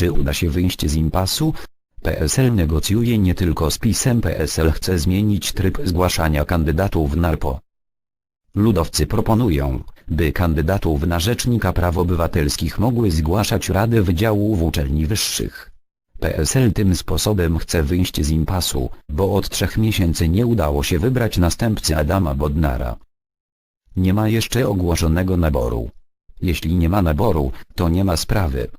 Czy uda się wyjść z impasu? PSL negocjuje nie tylko z PiSem PSL chce zmienić tryb zgłaszania kandydatów na RPO. Ludowcy proponują, by kandydatów na Rzecznika Praw Obywatelskich mogły zgłaszać Rady Wydziałów Uczelni Wyższych. PSL tym sposobem chce wyjść z impasu, bo od trzech miesięcy nie udało się wybrać następcy Adama Bodnara. Nie ma jeszcze ogłoszonego naboru. Jeśli nie ma naboru, to nie ma sprawy.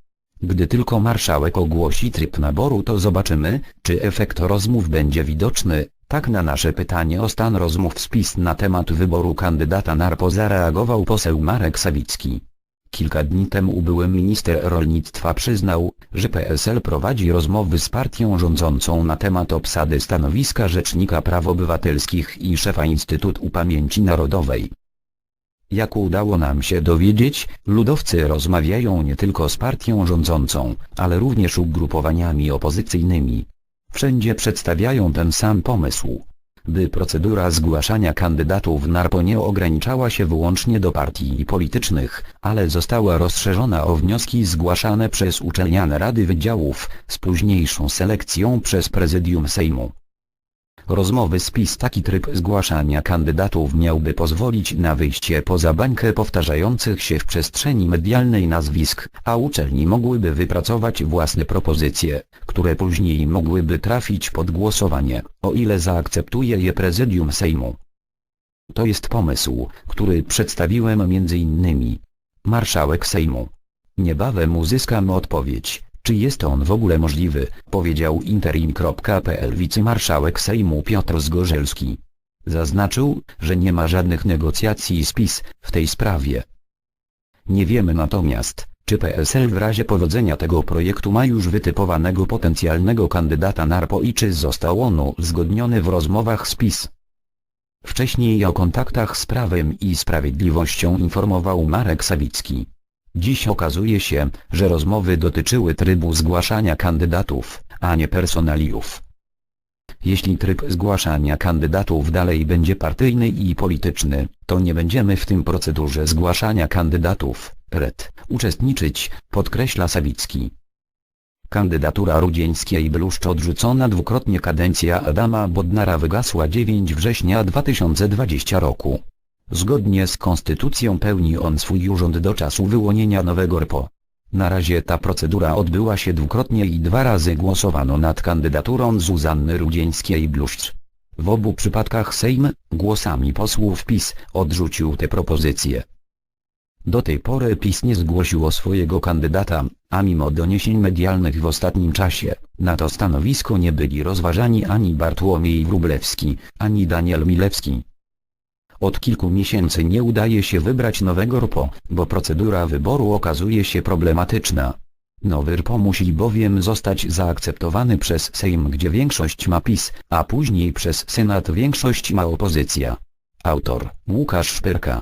Gdy tylko marszałek ogłosi tryb naboru to zobaczymy, czy efekt rozmów będzie widoczny. Tak na nasze pytanie o stan rozmów z PiS na temat wyboru kandydata NARPO zareagował poseł Marek Sawicki. Kilka dni temu były minister rolnictwa przyznał, że PSL prowadzi rozmowy z partią rządzącą na temat obsady stanowiska Rzecznika Praw Obywatelskich i szefa Instytutu Pamięci Narodowej. Jak udało nam się dowiedzieć, ludowcy rozmawiają nie tylko z partią rządzącą, ale również ugrupowaniami opozycyjnymi. Wszędzie przedstawiają ten sam pomysł. By procedura zgłaszania kandydatów NARPO nie ograniczała się wyłącznie do partii politycznych, ale została rozszerzona o wnioski zgłaszane przez uczelniane rady wydziałów, z późniejszą selekcją przez prezydium Sejmu. Rozmowy z PiS taki tryb zgłaszania kandydatów miałby pozwolić na wyjście poza bańkę powtarzających się w przestrzeni medialnej nazwisk, a uczelni mogłyby wypracować własne propozycje, które później mogłyby trafić pod głosowanie, o ile zaakceptuje je prezydium Sejmu. To jest pomysł, który przedstawiłem między innymi marszałek Sejmu. Niebawem uzyskam odpowiedź, czy jest on w ogóle możliwy, powiedział interim.pl wicemarszałek Sejmu Piotr Zgorzelski. Zaznaczył, że nie ma żadnych negocjacji z PiS w tej sprawie. Nie wiemy natomiast, czy PSL w razie powodzenia tego projektu ma już wytypowanego potencjalnego kandydata NARPO i czy został on uzgodniony w rozmowach z PiS. Wcześniej o kontaktach z Prawem i Sprawiedliwością informował Marek Sawicki. Dziś okazuje się, że rozmowy dotyczyły trybu zgłaszania kandydatów, a nie personaliów. Jeśli tryb zgłaszania kandydatów dalej będzie partyjny i polityczny, to nie będziemy w tym procedurze zgłaszania kandydatów, RED, uczestniczyć, podkreśla Sawicki. Kandydatura Rudzieńskiej Bluszcz odrzucona dwukrotnie kadencja Adama Bodnara wygasła 9 września 2020 roku. Zgodnie z konstytucją pełni on swój urząd do czasu wyłonienia nowego RPO. Na razie ta procedura odbyła się dwukrotnie i dwa razy głosowano nad kandydaturą Zuzanny Rudzieńskiej-Bluszcz. W obu przypadkach Sejm, głosami posłów PiS, odrzucił te propozycje. Do tej pory PiS nie zgłosiło swojego kandydata, a mimo doniesień medialnych w ostatnim czasie, na to stanowisko nie byli rozważani ani Bartłomiej Wróblewski, ani Daniel Milewski. Od kilku miesięcy nie udaje się wybrać nowego RPO, bo procedura wyboru okazuje się problematyczna. Nowy RPO musi bowiem zostać zaakceptowany przez Sejm gdzie większość ma PiS, a później przez Senat większość ma opozycja. Autor Łukasz Szpyrka